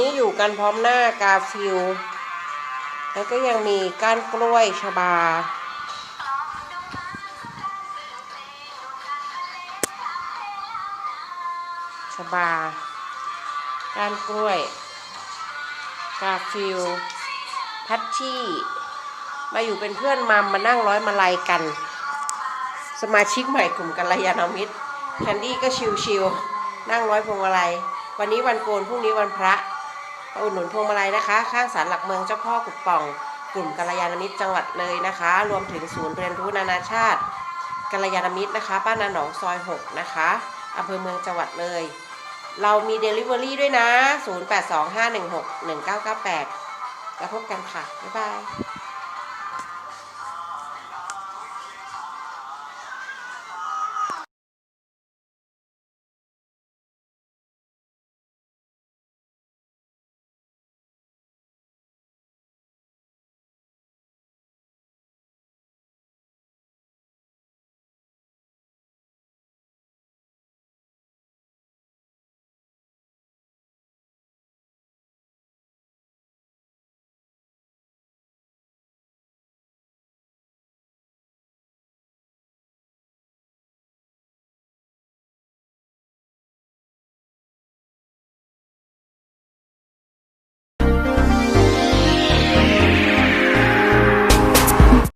นี้อยู่กันพร้อมหน้ากาฟิลแล้วก็ยังมีก้านกล้วยชบา ชบา ก้านกล้วย กาฟิลพัชชี่ มาอยู่เป็นเพื่อนมัมมานั่งร้อยมาลัยกัน สมาชิกใหม่กลุ่มกัลยาณมิตร แคนดี้ก็ชิวๆนั่งร้อยพวงมาลัยวันนี้วันโกนพรุ่งนี้วันพระ อุดหนุนพวงมาลัยนะคะ ข้างศาลหลักเมืองเจ้าพ่อกุดป่อง กลุ่มกัลยาณมิตรจังหวัดเลยนะคะ รวมถึงศูนย์เรียนรู้นานาชาติกัลยาณมิตรนะคะบ้านนาหนองซอย 6 นะคะอำเภอเมืองจังหวัดเลย เรามี Delivery ด้วยนะ 0825161998 แล้วพบกันค่ะ บ๊ายบาย